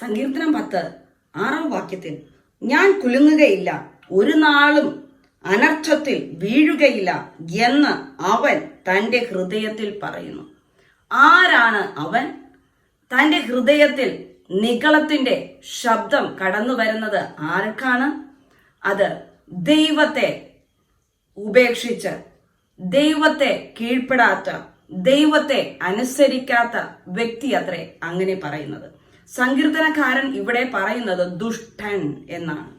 സങ്കീർത്തനം പത്ത് ആറാം വാക്യത്തിൽ ഞാൻ കുലുങ്ങുകയില്ല ഒരു നാളും അനർത്ഥത്തിൽ വീഴുകയില്ല എന്ന് അവൻ തന്റെ ഹൃദയത്തിൽ പറയുന്നു. ആരാണ് അവൻ? തന്റെ ഹൃദയത്തിൽ നികളത്തിന്റെ ശബ്ദം കടന്നു വരുന്നത് ആർക്കാണ്? അത് ദൈവത്തെ ഉപേക്ഷിച്ച് ദൈവത്തെ കീഴ്പ്പെടാത്ത ദൈവത്തെ അനുസരിക്കാത്ത വ്യക്തി അത്രേ അങ്ങനെ പറയുന്നത്. സങ്കീർത്തനക്കാരൻ ഇവിടെ പറയുന്നത് ദുഷ്ടൻ എന്നാണ്.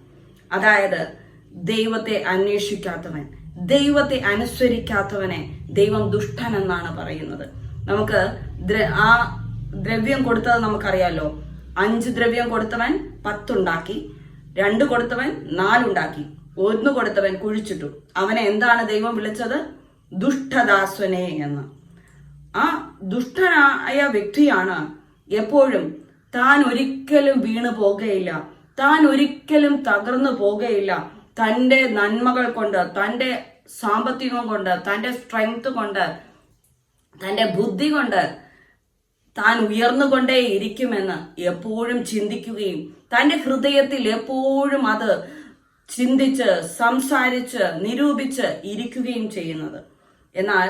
അതായത് ദൈവത്തെ അന്വേഷിക്കാത്തവൻ ദൈവത്തെ അനുസരിക്കാത്തവനെ ദൈവം ദുഷ്ടൻ എന്നാണ് പറയുന്നത്. നമുക്ക് ആ ദ്രവ്യം കൊടുത്തത് നമുക്കറിയാലോ. അഞ്ച് ദ്രവ്യം കൊടുത്തവൻ പത്തുണ്ടാക്കി രണ്ട് കൊടുത്തവൻ നാലുണ്ടാക്കി ഒന്ന് കൊടുത്തവൻ കുഴിച്ചിട്ടു. അവനെ എന്താണ് ദൈവം വിളിച്ചത്? ദുഷ്ടദാസ്വനെ എന്ന്. ആ ദുഷ്ടനായ വ്യക്തിയാണ് എപ്പോഴും താൻ ഒരിക്കലും വീണു പോകുകയില്ല താൻ ഒരിക്കലും തകർന്നു പോകുകയില്ല തന്റെ നന്മകൾ കൊണ്ട് തന്റെ സാമ്പത്തികം കൊണ്ട് തന്റെ സ്ട്രെങ്ത് കൊണ്ട് തന്റെ ബുദ്ധി കൊണ്ട് താൻ ഉയർന്നുകൊണ്ടേ ഇരിക്കുമെന്ന് എപ്പോഴും ചിന്തിക്കുകയും തന്റെ ഹൃദയത്തിൽ എപ്പോഴും അത് ചിന്തിച്ച് സംസാരിച്ച് നിരൂപിച്ച് ഇരിക്കുകയും ചെയ്യുന്നത്. എന്നാൽ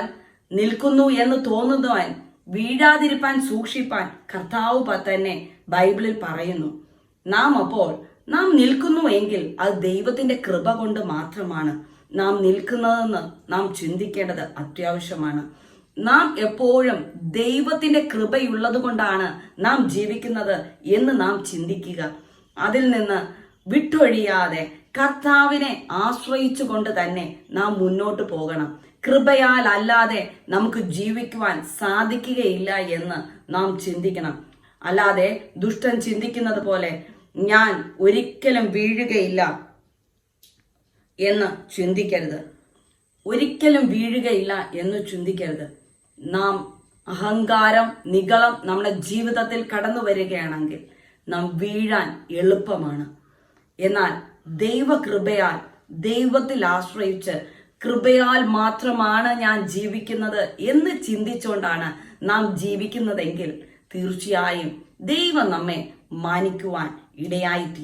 നിൽക്കുന്നു എന്ന് തോന്നുന്നവൻ വീഴാതിരിപ്പാൻ സൂക്ഷിപ്പാൻ കർത്താവ് തന്നെ ബൈബിളിൽ പറയുന്നു. നാം അപ്പോൾ നാം നിൽക്കുന്നു എങ്കിൽ അത് ദൈവത്തിന്റെ കൃപ കൊണ്ട് മാത്രമാണ്. നാം നിൽക്കുന്നതെന്ന് നാം ചിന്തിക്കേണ്ടത് അത്യാവശ്യമാണ്. നാം എപ്പോഴും ദൈവത്തിന്റെ കൃപയുള്ളത് കൊണ്ടാണ് നാം ജീവിക്കുന്നത് എന്ന് നാം ചിന്തിക്കുക. അതിൽ നിന്ന് വിട്ടൊഴിയാതെ കർത്താവിനെ ആശ്രയിച്ചുകൊണ്ട് തന്നെ നാം മുന്നോട്ട് പോകണം. കൃപയാൽ അല്ലാതെ നമുക്ക് ജീവിക്കുവാൻ സാധിക്കുകയില്ല എന്ന് നാം ചിന്തിക്കണം. അല്ലാതെ ദുഷ്ടൻ ചിന്തിക്കുന്നത് പോലെ ഞാൻ ഒരിക്കലും വീഴുകയില്ല എന്ന് ചിന്തിക്കരുത്. ഒരിക്കലും വീഴുകയില്ല എന്ന് ചിന്തിക്കരുത്. നാം അഹങ്കാരം നികളം നമ്മുടെ ജീവിതത്തിൽ കടന്നു വരികയാണെങ്കിൽ നാം വീഴാൻ എളുപ്പമാണ്. എന്നാൽ ദൈവകൃപയാൽ ദൈവത്തിൽ ആശ്രയിച്ച് കൃപയാൽ മാത്രമാണ് ഞാൻ ജീവിക്കുന്നത് എന്ന് ചിന്തിച്ചുകൊണ്ടാണ് നാം ജീവിക്കുന്നതെങ്കിൽ തീർച്ചയായും ദൈവം നമ്മെ മാനിക്കുവാൻ ഇടയായിത്തീരും.